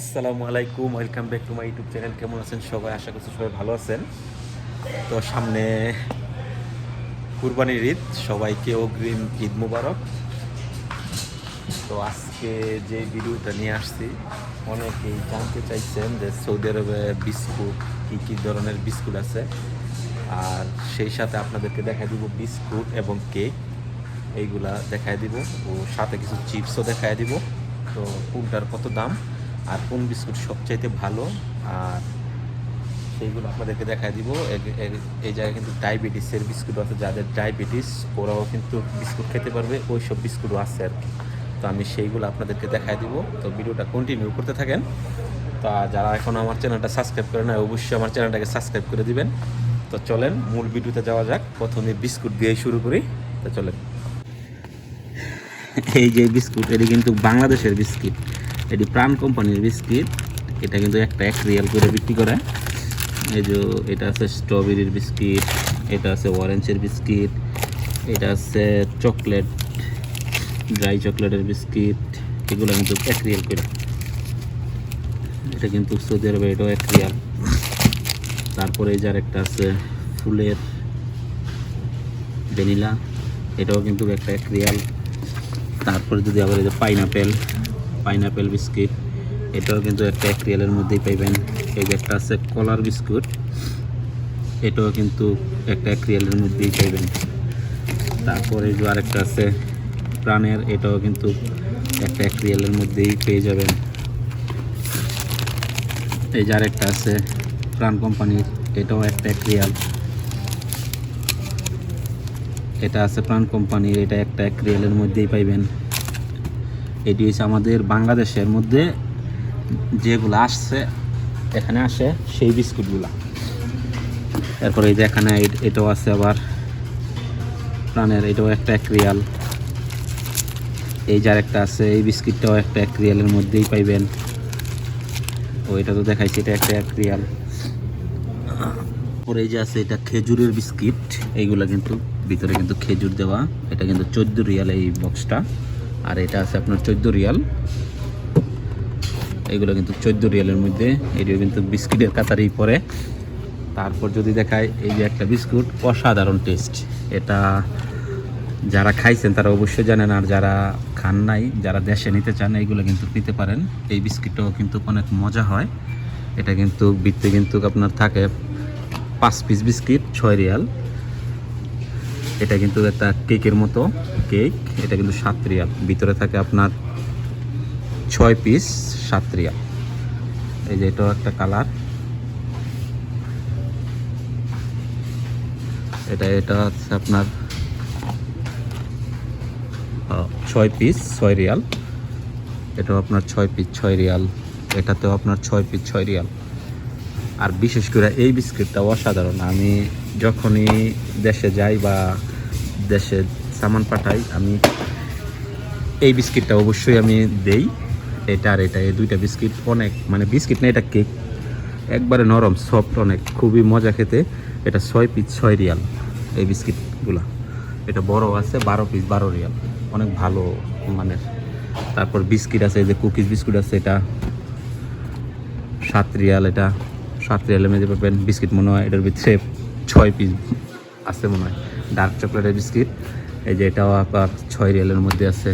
আসসালামু আলাইকুম, welcome back to my YouTube channel. কেমন আছেন সবাই? আশা করছি সবাই ভালো আছেন। তো সামনে কুরবানির ঈদ, সবাইকে অগ্রিম ঈদ মুবারক। তো আজকে যে ভিডিওটা নিয়ে আসছি, অনেকেই জানতে চাইছেন যে সৌদি আরবে বিস্কুট কী কী ধরনের বিস্কুট আছে। আর সেই সাথে আপনাদেরকে দেখাই দিব বিস্কুট এবং কেক। এইগুলা দেখায় দিব ও সাথে কিছু চিপসও দেখাই দিব। তো কোনটার কত দাম? আর কোন বিস্কুট সবচাইতে ভালো? আর সেইগুলো আপনাদেরকে দেখাই দিব। এই জায়গায় কিন্তু ডায়াবেটিসের বিস্কুট আছে। যাদের ডায়াবেটিস, ওরাও কিন্তু বিস্কুট খেতে পারবে। ওই সব বিস্কুটও আছে আর কি। তো আমি সেইগুলো আপনাদেরকে দেখাই দিব। তো ভিডিওটা কন্টিনিউ করতে থাকেন। তা যারা এখন আমার চ্যানেলটা সাবস্ক্রাইব করে না অবশ্যই আমার চ্যানেলটাকে সাবস্ক্রাইব করে দিবেন। তো চলেন, মূল ভিডিওতে যাওয়া যাক। প্রথমে বিস্কুট দিয়ে শুরু করি। তো চলেন। এই যে বিস্কুট, এটি কিন্তু বাংলাদেশের বিস্কিট। এটি প্রাণ কোম্পানির বিস্কিট এটা কিন্তু একটা এক রিয়াল করে বিক্রি করে। এই যে এটা আছে স্ট্রবেরির বিস্কিট এটা আছে অরেঞ্জের বিস্কিট এটা আছে চকলেট ড্রাই চকলেটের বিস্কিট এগুলো কিন্তু এক রিয়াল করে। এটা কিন্তু সৌদি আরবে এটাও এক রিয়াল তারপরে এই যে আরেকটা আছে ফুলের ভ্যানিলা, এটাও কিন্তু একটা এক রিয়াল তারপরে যদি আবার এই যে পাইনাপেল পাইনাপেল বিস্কিট, এটাও কিন্তু একটা এক রিয়ালের মধ্যেই পাইবেন। এই যে একটা আছে কলার বিস্কুট, এটাও কিন্তু একটা এক রিয়ালের মধ্যেই পাইবেন। তারপরে যে আরেকটা আছে প্রাণের, এটাও কিন্তু একটা এক রিয়ালের মধ্যেই পেয়ে যাবেন। এই যে আরেকটা আছে প্রাণ কোম্পানির, এটাও একটা এক রিয়াল এটা আছে প্রাণ কোম্পানির, এটা একটা এক রিয়ালের মধ্যেই পাইবেন। এটি হচ্ছে আমাদের বাংলাদেশের মধ্যে যেগুলো আসছে, এখানে আসে সেই বিস্কুটগুলো। এরপরে এই যে এখানে এটাও আছে আবার প্রাণের, এটাও একটা এক রিয়াল এই যার একটা আছে, এই বিস্কিটটাও একটা এক রিয়ালের মধ্যেই পাইবেন। ও, এটা তো দেখাইছি, এটা একটা এক রিয়াল পরে এই যে আছে, এটা খেজুরের বিস্কিট। এইগুলা কিন্তু ভিতরে কিন্তু খেজুর দেওয়া, এটা কিন্তু চোদ্দ রিয়াল এই বক্সটা আর এটা আছে আপনার চোদ্দ রিয়াল। এইগুলো কিন্তু চোদ্দ রিয়ালের মধ্যে, এটিও কিন্তু বিস্কিটের কাতারেই পড়ে তারপর যদি দেখায় এই যে একটা বিস্কুট, অসাধারণ টেস্ট। এটা যারা খাইছেন তারা অবশ্যই জানেন, আর যারা খান নাই, যারা দেশে নিতে চান, এইগুলো কিন্তু নিতে পারেন। এই বিস্কিটটাও কিন্তু অনেক মজা হয়। এটা কিন্তু বিত্তে কিন্তু আপনার থাকে পাঁচ পিস বিস্কিট, ছয় রিয়াল। এটা কিন্তু একটা কেকের মতো কেক। এটা কিন্তু সাত রিয়াল ভিতরে থাকে আপনার ছয় পিস সাত রিয়াল এই যে এটাও একটা কালার। এটা এটা হচ্ছে আপনার ছয় পিস, ছয় রিয়াল। এটাও আপনার ছয় পিস, ছয় রিয়াল। এটাতেও আপনার ছয় পিস, ছয় রিয়াল। আর বিশেষ করে এই বিস্কিটটা অসাধারণ। আমি যখনই দেশে যাই বা দেশে সামান পাঠাই, আমি এই বিস্কিটটা অবশ্যই আমি দেই। এটা আর এটা, এই দুইটা বিস্কিট অনেক মানে বিস্কিট না, এটা কেক। একবারে নরম সফট অনেক, খুবই মজা খেতে। এটা ছয় পিস ছয় রিয়াল এই বিস্কিটগুলা। এটা বড় আছে, বারো পিস বারো রিয়াল। অনেক ভালো মানের। তারপর বিস্কিট আছে, এই যে কুকিজ বিস্কুট আছে, এটা সাত রিয়াল এটা। সাত রিয়ালের মধ্যে পাবেন বিস্কিট মনে হয়, এটার ভিতরে ছয় পিস আছে মনে হয়। ডার্ক চকলেটের বিস্কিট, এই যে এটাও আপনার ছয় রিয়ালের মধ্যে আছে।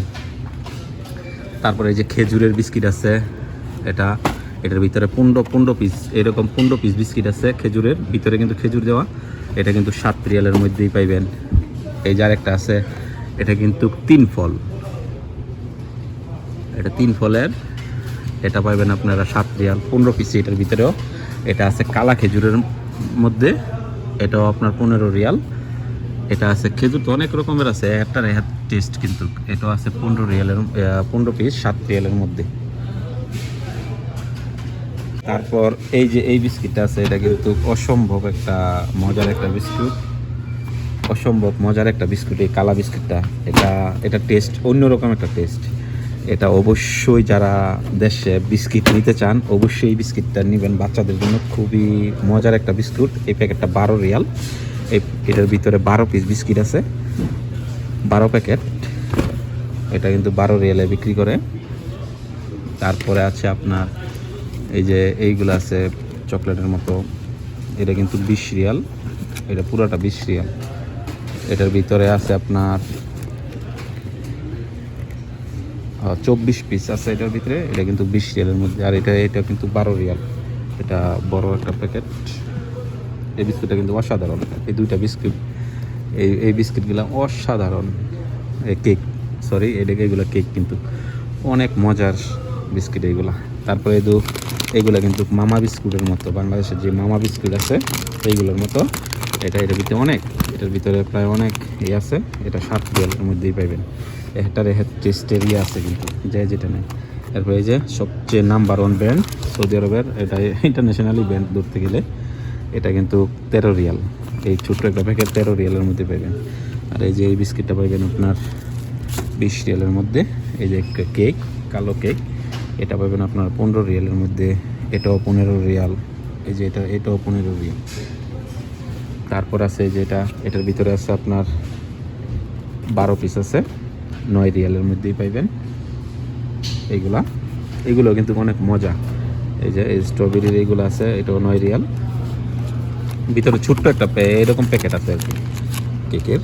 তারপরে এই যে খেজুরের বিস্কিট আছে, এটা, এটার ভিতরে পনেরো পনেরো পিস এরকম পনেরো পিস বিস্কিট আছে খেজুরের, ভিতরে কিন্তু খেজুর দেওয়া, এটা কিন্তু সাত রিয়ালের মধ্যেই পাইবেন। এই যার একটা আছে, এটা কিন্তু তিন ফল। এটা তিন ফলের, এটা পাইবেন আপনারা সাত রিয়াল, পনেরো পিস এটার ভিতরেও। এটা আছে কালা খেজুরের মধ্যে, এটাও আপনার পনেরো রিয়াল। এটা আছে খেজুর তো অনেক রকমের আছে, একটা রেহাত টেস্ট কিন্তু, এটাও আছে পনেরো রিয়ালের পনেরো পিস সাত রিয়ালের মধ্যে। তারপর এই যে এই বিস্কিটটা আছে, এটা কিন্তু অসম্ভব একটা মজার একটা বিস্কুট। অসম্ভব মজার একটা বিস্কুট, এই কালা বিস্কুটটা। এটা এটা টেস্ট অন্যরকম একটা টেস্ট এটা অবশ্যই যারা দেশে বিস্কিট নিতে চান, অবশ্যই এই বিস্কিটটা নেবেন। বাচ্চাদের জন্য খুবই মজার একটা বিস্কুট। এই প্যাকেটটা বারো রিয়াল। এই এটার ভিতরে বারো পিস বিস্কিট আছে। বারো প্যাকেট। এটা কিন্তু বারো রিয়ালে বিক্রি করে। তারপরে আছে আপনার এই যে এইগুলো আছে চকলেটের মতো। এটা কিন্তু বিশ রিয়াল। এটা পুরোটা বিশ রিয়াল। এটার ভিতরে আছে আপনার চব্বিশ পিস আছে এটার ভিতরে। এটা কিন্তু বিশ রিয়ালের মধ্যে। আর এটা এটা কিন্তু বারো রিয়াল। এটা বড় একটা প্যাকেট এই বিস্কুটটা কিন্তু অসাধারণ। এই দুইটা বিস্কুট এই এই বিস্কিটগুলো অসাধারণ। এই কেক। সরি এটা এগুলো কেক কিন্তু অনেক মজার বিস্কিট এইগুলা তারপরে এই দু এইগুলা কিন্তু মামা বিস্কুটের মতো। বাংলাদেশের যে মামা বিস্কুট আছে, এইগুলোর মতো। এটা এটার ভিতরে অনেক। এটার ভিতরে প্রায় অনেক ইয়ে আছে। এটা সাত রিয়ালের মধ্যেই পাইবেন। এটার টেস্টের ইয়ে আছে কিন্তু, যে যেটা নেই। তারপরে এই যে সবচেয়ে নাম্বার ওয়ান ব্র্যান্ড সৌদি আরবের, এটা ইন্টারন্যাশনালি ব্র্যান্ড ধরতে গেলে, এটা কিন্তু তেরো রিয়াল। এই ছোট্ট একটা প্যাকেট তেরো রিয়ালের মধ্যে পাবেন আর এই যে এই বিস্কিটটা পাবেন আপনার বিশ রিয়ালের মধ্যে। এই যে একটা কেক কালো কেক এটা পাবেন আপনার পনেরো রিয়ালের মধ্যে। এটাও পনেরো রিয়াল। এই যে এটা, এটাও পনেরো রিয়াল। তারপর আছে যে এটা, এটার ভিতরে আছে আপনার বারো পিস আছে। নয় রিয়ালের মধ্যেই পাইবেন। এইগুলা। এগুলো কিন্তু অনেক মজা। এই যে, এই স্ট্রবেরির এইগুলো আছে, এটাও নয় রিয়াল ভিতরে ছোট্ট একটা এরকম প্যাকেট আছে আর কি। কেকের।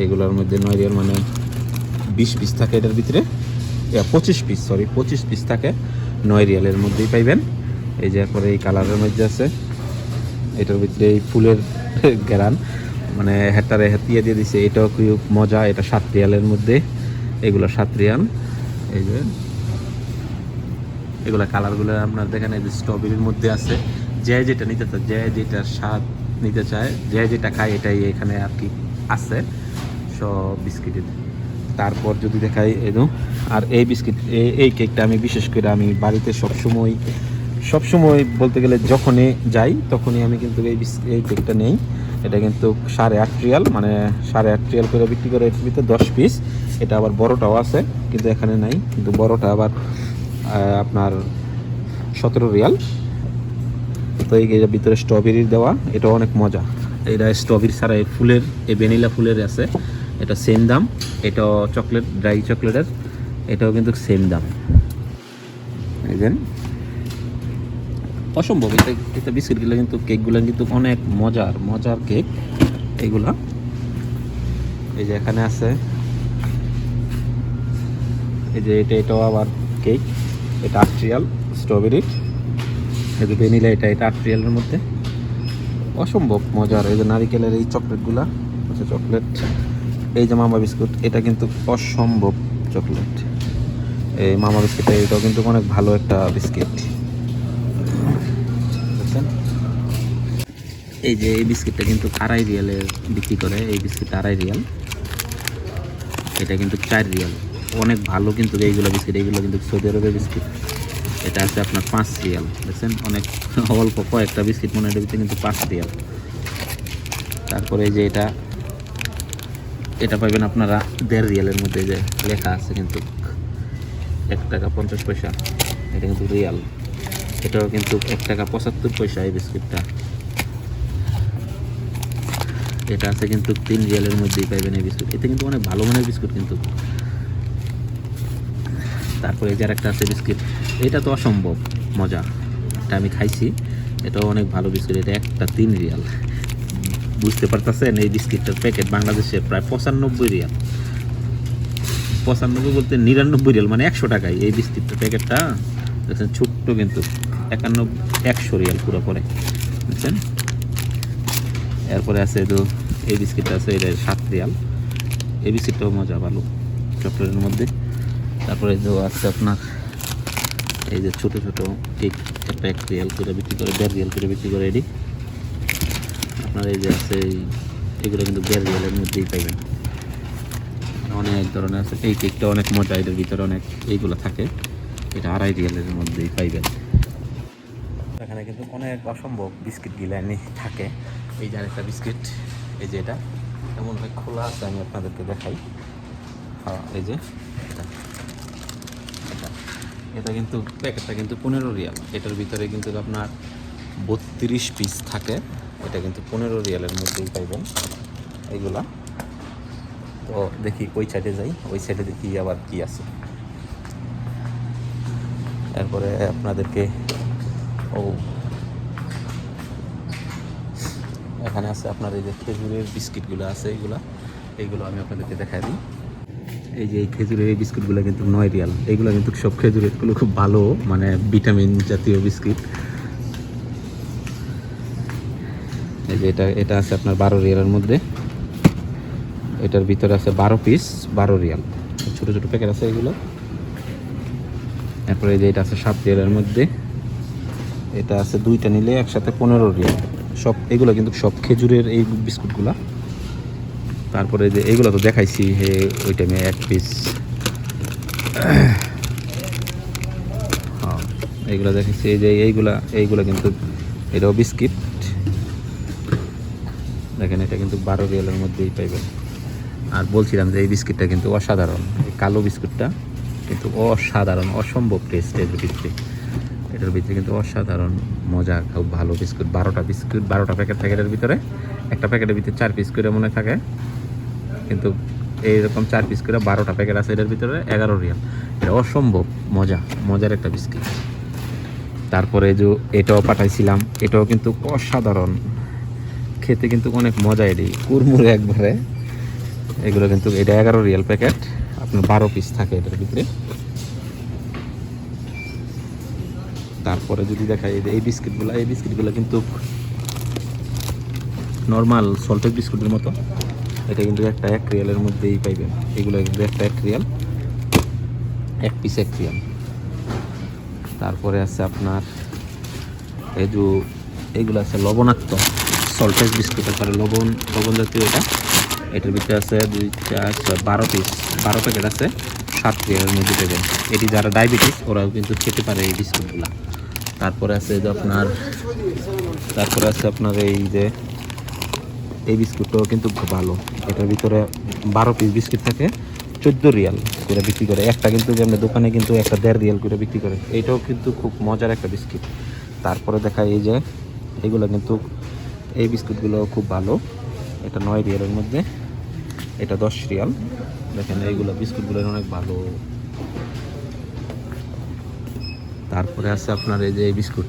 এইগুলোর মধ্যে নয় রিয়াল মানে বিশ পিস থাকে এটার ভিতরে। পঁচিশ পিস সরি পঁচিশ পিস থাকে। নয় রিয়ালের মধ্যেই পাইবেন। এই যে, এরপরে এই কালারের মধ্যে আছে। এটার ভিতরে এই ফুলের গ্যারান মানে হেটারে হেতিয়ে দিয়ে দিছে। এটাও খুব মজা, এটা সাত রিয়ালের মধ্যে। এগুলো সাতরিয়ান। এই যে। এগুলো কালারগুলো আপনার দেখেন, এই যে স্ট্রবেরির মধ্যে আছে। যে যেটা নিতে চায়, যে যেটা স্বাদ নিতে চায়, যে যেটা খায়, এটাই এখানে আর কি আছে। সব বিস্কিটের তারপর যদি দেখাই এদু আর এই বিস্কিট, এই কেকটা আমি বিশেষ করে আমি বাড়িতে সবসময় সবসময় বলতে গেলে যখনই যাই, তখনই আমি কিন্তু এই এই কেকটা নেই। এটা কিন্তু সাড়ে আট রিয়াল মানে সাড়ে আট রিয়াল করে বিক্রি করে এটার ভিতরে দশ পিস। এটা আবার বড়টাও আছে, কিন্তু এখানে নাই। কিন্তু বড়টা আবার আপনার সতেরো রিয়াল। তো এই এর ভিতরে স্ট্রবেরির দেওয়া এটা অনেক মজা। এটা স্ট্রবেরি ছাড়া এই ফুলের, এই ভ্যানিলা ফুলের আছে। এটা সেম দাম। এটা চকলেট ড্রাই চকলেটের এটাও কিন্তু সেম দাম। এই দেন অসম্ভব, এটা এটা বিস্কিটগুলো কিন্তু কেকগুলো কিন্তু অনেক মজার মজার কেক এগুলা। এই যে এখানে আছে এই যে এটা, এটাও আবার কেক এটা আট্রিয়াল স্ট্রবেরি এই যে ভ্যানিলা, এটা এটা আট্রিয়ালের মধ্যে। অসম্ভব মজার, এই যে নারিকেলের এই চকলেটগুলা আচ্ছা চকলেট। এই যে মামা বিস্কুট, এটা কিন্তু অসম্ভব চকলেট। এই মামা বিস্কুট, এটাও কিন্তু অনেক ভালো একটা বিস্কিট। এই যে এই বিস্কিটটা কিন্তু আড়াই রিয়ালে বিক্রি করে, এই বিস্কিট আড়াই রিয়াল। এটা কিন্তু চার রিয়াল। অনেক ভালো কিন্তু এইগুলো বিস্কিট, এইগুলো কিন্তু সৌদি আরবের বিস্কিট। এটা আছে আপনার পাঁচ রিয়াল, দেখছেন? অনেক অল্প কয়েকটা বিস্কিট মনে হয় কিন্তু পাঁচ রিয়াল। তারপরে যে এটা এটা পাবেন আপনারা দেড় রিয়ালের মধ্যে যে লেখা আছে কিন্তু এক টাকা পঞ্চাশ পয়সা, এটা কিন্তু রিয়াল। এটাও কিন্তু এক টাকা পঁচাত্তর পয়সা এই বিস্কিটটা। এটা আছে কিন্তু তিন রিয়ালের মধ্যেই পাইবেন এই বিস্কুট। এতে কিন্তু অনেক ভালো মানের বিস্কুট কিন্তু। তারপরে এই যে একটা আছে বিস্কিট, এটা তো অসম্ভব মজা। এটা আমি খাইছি, এটাও অনেক ভালো বিস্কুট, এটা একটা তিন রিয়াল। বুঝতে পারতেছেন, এই বিস্কিটটার প্যাকেট বাংলাদেশে প্রায় পঁচানব্বই রিয়াল। পঁচানব্বই বলতে নিরানব্বই রিয়াল মানে একশো টাকায়। এই বিস্কিটটার প্যাকেটটা, দেখছেন, ছোট্ট কিন্তু একানব্বই একশো রিয়াল পুরো পরে বুঝছেন? এরপরে আছে তো, এই বিস্কিটটা আছে, এটা সাত রিয়াল। এই বিস্কিটটাও মজা, ভালো। চকলেটের মধ্যে। তারপরে যে আছে আপনার, এই যে ছোট ছোট কেক, একটা এক রিয়াল করে বিক্রি করে, দেড় রিয়াল করে বিক্রি করে এটি। আপনার এই যে আছে এগুলো কিন্তু দেড় রিয়ালের মধ্যেই পাইবেন। অনেক ধরনের আছে। এই কেকটা অনেক মজা, এটার ভিতরে অনেক এইগুলো থাকে। এটা আড়াই রিয়ালের মধ্যেই পাইবেন। এখানে কিন্তু অনেক অসম্ভব বিস্কিট গিলানি থাকে। এই যে আরেকটা বিস্কিট, এই যে এটা। এমন ভাবে খোলা আছে, আমি আপনাদেরকে দেখাই। হ্যাঁ এই যে। এটা কিন্তু প্যাকেটটা কিন্তু পনেরো রিয়াল। এটার ভিতরে কিন্তু আপনার বত্রিশ পিস থাকে। এটা কিন্তু পনেরো রিয়ালের মধ্যেই পাইবেন এইগুলা তো দেখি ওই সাইডে যাই, ওই সাইডে দেখি আবার কি আছে। তারপরে আপনাদেরকে, ও, এখানে আছে আপনার এই যে খেজুরের বিস্কিটগুলো আছে এইগুলা এইগুলো আমি আপনাদেরকে দেখাই দিই। এই যে এই খেজুরের এই বিস্কুটগুলো কিন্তু নয় রিয়াল। এইগুলো কিন্তু সব খেজুরেরগুলো খুব ভালো মানে ভিটামিন জাতীয় বিস্কিট। এই যে এটা এটা আছে আপনার বারো রিয়ালের মধ্যে। এটার ভিতরে আছে বারো পিস বারো রিয়াল। ছোটো ছোটো প্যাকেট আছে এগুলো। তারপরে এই যে এটা আছে সাত রিয়ালের মধ্যে। এটা আছে দুইটা নিলে একসাথে পনেরো রিয়াল। সব এগুলো কিন্তু সব খেজুরের এই বিস্কুটগুলা। তারপরে যে এইগুলো তো দেখাইছি, হে, ওই টাইমে এক পিস হ্যাঁ এইগুলো দেখাইছি। এই যে এইগুলা, এইগুলো কিন্তু এটাও বিস্কিট। দেখেন, এটা কিন্তু বারো রিয়ালের মধ্যেই পাইবেন। আর বলছিলাম যে এই বিস্কিটটা কিন্তু অসাধারণ। এই কালো বিস্কুটটা কিন্তু অসাধারণ, অসম্ভব টেস্ট এর ভিতরে। এটার ভিতরে কিন্তু অসাধারণ মজা, খুব ভালো বিস্কুট। বারোটা বিস্কুট, বারোটা প্যাকেট থাকে এটার ভিতরে। একটা প্যাকেটের ভিতরে চার পিস করে মনে থাকে। কিন্তু এইরকম চার পিস করে বারোটা প্যাকেট আছে, এটার ভিতরে এগারো রিয়াল এটা অসম্ভব মজা, মজার একটা বিস্কিট তারপরে যে এটাও পাঠাইছিলাম, এটাও কিন্তু অসাধারণ। খেতে কিন্তু অনেক মজা এটি, কুরমুরে একবারে। এগুলো কিন্তু এটা এগারো রিয়াল প্যাকেট আপনার বারো পিস থাকে এটার ভিতরে। তারপরে যদি দেখাই এই যে এই বিস্কিটগুলো এই বিস্কিটগুলো কিন্তু নর্মাল সল্টেড বিস্কুটের মতো। এটা কিন্তু একটা এক রিয়ালের মধ্যেই পাইবেন। এগুলো কিন্তু একটা এক রিয়াল এক পিস এক রিয়াল তারপরে আছে আপনার এই যে এইগুলো আছে লবণাক্ত সল্টেজ বিস্কুট তারপরে লবণ লবণ জাতীয় এটা। এটার ভিতরে আছে দুই চার ছয় বারো পিস বারো প্যাকেট আছে, সাত রিয়ালের মধ্যে দেবেন এটি যারা ডায়াবেটিস ওরাও কিন্তু খেতে পারে এই বিস্কুটগুলো। তারপরে আছে যে আপনার, তারপরে আছে আপনার এই যে এই বিস্কুটটাও কিন্তু ভালো। এটার ভিতরে বারো পিস বিস্কিট থাকে, চোদ্দ রিয়াল করে বিক্রি করে। একটা কিন্তু যেমন দোকানে কিন্তু একটা দেড় রিয়াল করে বিক্রি করে। এইটাও কিন্তু খুব মজার একটা বিস্কিট। তারপরে দেখা এই যে, এগুলো কিন্তু এই বিস্কুটগুলো খুব ভালো। এটা নয় রিয়ালের মধ্যে। এটা দশ রিয়াল। দেখেন, এইগুলো বিস্কুটগুলো অনেক ভালো। তারপরে আছে আপনার এই যে এই বিস্কুট।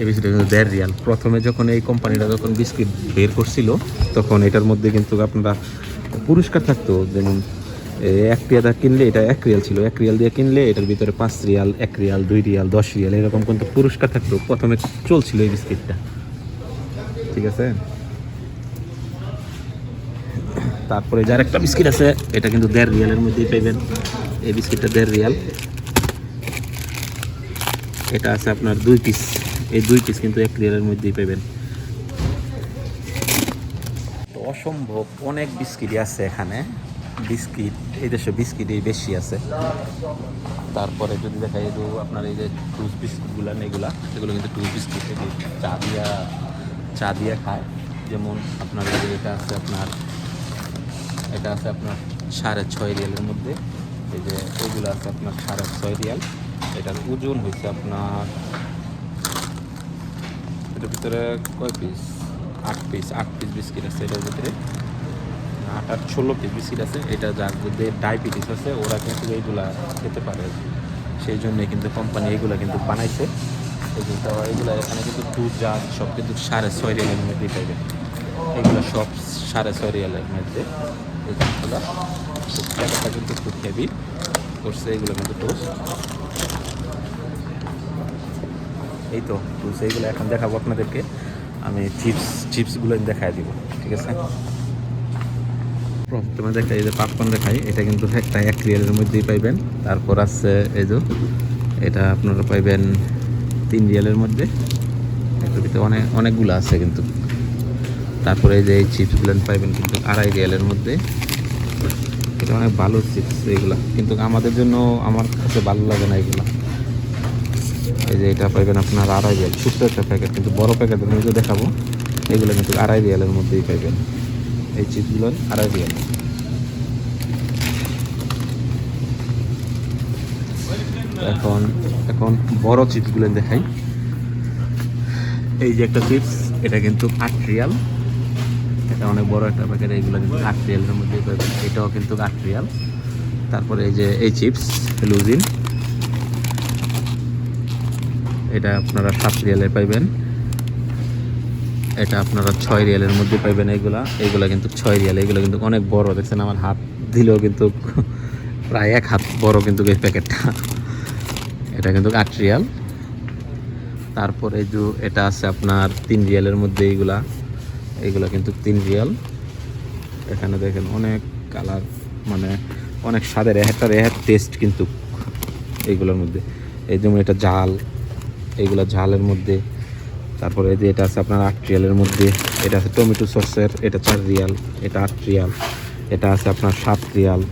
এই বিস্কুট কিন্তু দেড় রিয়াল। প্রথমে যখন এই কোম্পানিটা যখন বিস্কিট বের করছিল, তখন এটার মধ্যে কিন্তু আপনারা পুরস্কার থাকতো, যেমন এক রিয়াল কিনলে এটা এক রিয়াল ছিল। এক রিয়াল দিয়ে কিনলে এটার ভিতরে পাঁচ রিয়াল, এক রিয়াল, দুই রিয়াল, দশ রিয়াল, এরকম কিন্তু পুরস্কার থাকতো। প্রথমে চলছিল এই বিস্কিটটা ঠিক আছে? তারপরে যার একটা বিস্কিট আছে, এটা কিন্তু দেড় রিয়ালের মধ্যেই পাইবেন। এই বিস্কিটটা দেড় রিয়াল। এটা আছে আপনার দুই পিস এই দুই পিস কিন্তু এক রিয়ালের মধ্যেই পাবেন। অসম্ভব অনেক বিস্কিটই আছে এখানে। বিস্কিট, এই দেশে বিস্কিটই বেশি আছে। তারপরে যদি দেখা যায় আপনার এই যে টুস বিস্কুটগুলো এগুলা, এগুলো কিন্তু টুস বিস্কিট চা দিয়া, চা দিয়ে খায়। যেমন আপনার এটা আছে আপনার, এটা আছে আপনার সাড়ে ছয় রিয়ালের মধ্যে। এই যে এগুলো আছে আপনার সাড়ে ছয় রিয়াল এটার ওজন হয়েছে আপনার এটার ভিতরে কয় পিস আট পিস আট পিস বিস্কিট আছে এটার ভিতরে। আট আট ষোলো পিস বিস্কিট আছে। এটা যার মধ্যে ডায়াবেটিস আছে, ওরা কিন্তু এইগুলা খেতে পারে। সেই জন্যই কিন্তু কোম্পানি এইগুলা কিন্তু বানাইছে। এগুলো এগুলো এখানে কিন্তু দুধ যা সব কিন্তু সাড়ে ছয় রিয়ালের মধ্যে পাইবে এগুলো সব সাড়ে ছয় রিয়ালের মধ্যে। এই জিনিসগুলো টাকাটা কিন্তু খুব হেভি করছে এগুলো কিন্তু টোস্ট এই তো তো সেইগুলো এখন দেখাবো আপনাদেরকে। আমি চিপস চিপসগুলো দেখাই দিব, ঠিক আছে? প্রথমে দেখাই এই যে পাপকর্ন দেখাই, এটা কিন্তু একটা এক রিয়ালের মধ্যেই পাইবেন। তারপর আছে এই যে, এটা আপনারা পাইবেন তিন রিয়ালের মধ্যে। এটার ভিতরে অনেক অনেকগুলো আছে কিন্তু। তারপরে এই যে এই চিপসগুলো পাইবেন কিন্তু আড়াই রিয়ালের মধ্যে। এটা অনেক ভালো চিপস এগুলা। কিন্তু আমাদের জন্য আমার কাছে ভালো লাগে না এগুলা। এই যে এটা পাইবেন আপনার আড়াই রিয়াল ছোট্ট একটা প্যাকেট কিন্তু বড় প্যাকেটের মধ্যে দেখাবো, এগুলো কিন্তু আড়াই রিয়ালের মধ্যেই পাইবেন। এই চিপসগুলো আড়াই রিয়াল এখন এখন বড় চিপসগুলো দেখাই। এই যে একটা চিপস, এটা কিন্তু আট রিয়াল। এটা অনেক বড় একটা প্যাকেট এইগুলো কিন্তু আট রিয়ালের মধ্যে পাবেন এটাও কিন্তু আট রিয়াল। তারপরে এই যে এই চিপস লুজিন এটা আপনারা সাত রিয়ালে পাইবেন। এটা আপনারা ছয় রিয়ালের মধ্যে পাইবেন এইগুলা এইগুলা কিন্তু ছয় রিয়াল, এগুলো কিন্তু অনেক বড়। দেখছেন আমার হাত দিলেও কিন্তু প্রায় এক হাত বড় কিন্তু এই প্যাকেটটা। এটা কিন্তু আট রিয়াল। তারপরে যে এটা আছে আপনার তিন রিয়ালের মধ্যে এইগুলা এইগুলা কিন্তু তিন রিয়াল। এখানে দেখেন অনেক কালার মানে অনেক স্বাদের একটা রেহার টেস্ট কিন্তু এইগুলোর মধ্যে। এই যেমন এটা ঝাল এইগুলা ঝালের মধ্যে। তারপরে এই যে এটা আছে আপনার আট রিয়ালের মধ্যে। এটা আছে টমেটো সসের এটা চার রিয়াল, এটা আট রিয়াল, এটা আছে আপনার সাত রিয়াল।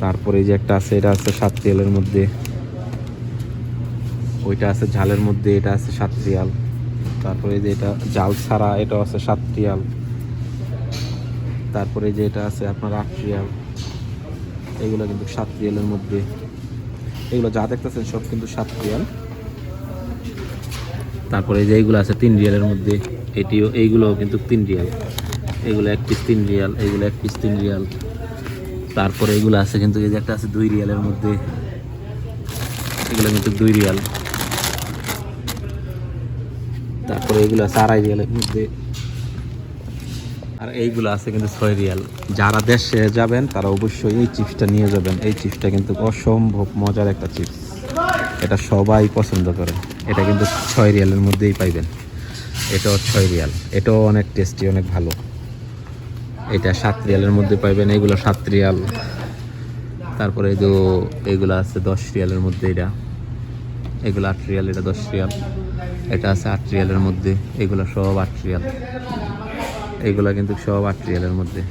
তারপরে এই যে একটা আছে, এটা আছে সাত রিয়ালের মধ্যে। ওইটা আছে ঝালের মধ্যে, এটা আছে সাত রিয়াল। তারপরে যে এটা জাল ছাড়া এটা আছে সাত রিয়াল। তারপরে যে এটা আছে আপনার আট রিয়াল। এগুলো কিন্তু সাত রিয়ালের মধ্যে। এগুলো যা দেখতেছেন সব কিন্তু সাত রিয়াল। তারপরে যে এইগুলো আছে তিন রিয়ালের মধ্যে, এটিও, এইগুলোও কিন্তু তিন রিয়াল। এগুলো এক পিস তিন রিয়াল এগুলো এক পিস তিন রিয়াল। তারপরে এগুলো আছে কিন্তু এই যে একটা আছে দুই রিয়ালের মধ্যে। এগুলো কিন্তু দুই রিয়াল। তারপরে এগুলো আছে আড়াই রিয়ালের মধ্যে। আর এইগুলো আছে কিন্তু ছয় রিয়াল। যারা দেশে যাবেন, তারা অবশ্যই এই চিপসটা নিয়ে যাবেন। এই চিপসটা কিন্তু অসম্ভব মজার একটা চিপস। এটা সবাই পছন্দ করে। এটা কিন্তু ছয় রিয়ালের মধ্যেই পাইবেন। এটাও ছয় রিয়াল। এটাও অনেক টেস্টি, অনেক ভালো। এটা সাত রিয়ালের মধ্যে পাইবেন, এগুলো সাত রিয়াল। তারপরে এই যে এগুলো আছে দশ রিয়ালের মধ্যে এটা। এগুলো আট রিয়াল, এটা দশ রিয়াল। এটা আছে আট রিয়ালের মধ্যে, এগুলো সব আট রিয়াল। এইগুলো কিন্তু সব আট রিয়ালের মধ্যে।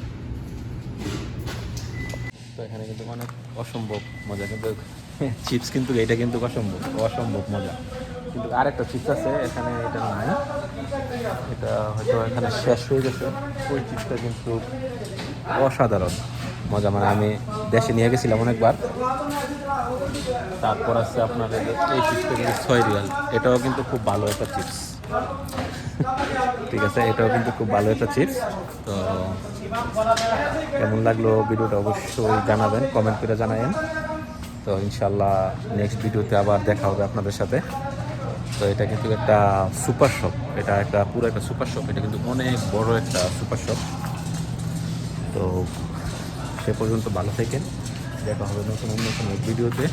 তো এখানে কিন্তু অনেক অসম্ভব মজা। কিন্তু চিপস কিন্তু, এটা কিন্তু অসম্ভব অসম্ভব মজা। কিন্তু আরেকটা চিপস আছে, এখানে এটা নাই। এটা হয়তো এখানে শেষ হয়ে গেছে। ওই চিপসটা কিন্তু অসাধারণ। মজা মানে আমি দেশে নিয়ে গেছিলাম অনেকবার। তারপর আছে আপনার এই চিপসটা কিন্তু ছয় রিয়াল। এটাও কিন্তু খুব ভালো একটা চিপস ঠিক আছে, এটাও কিন্তু খুব ভালো একটা চিপস তো কেমন লাগল ভিডিওটা অবশ্যই জানাবেন কমেন্ট করে জানাবেন তো ইনশাল্লাহ নেক্সট ভিডিওতে আবার দেখা হবে আপনাদের সাথে। তো এটা কিন্তু একটা সুপার শপ। এটা একটা পুরো একটা সুপার শপ। এটা কিন্তু অনেক বড় একটা সুপার শপ। তো সে পর্যন্ত ভালো থাকেন। দেখা হবে নতুন অন্য কোনো ভিডিওতে।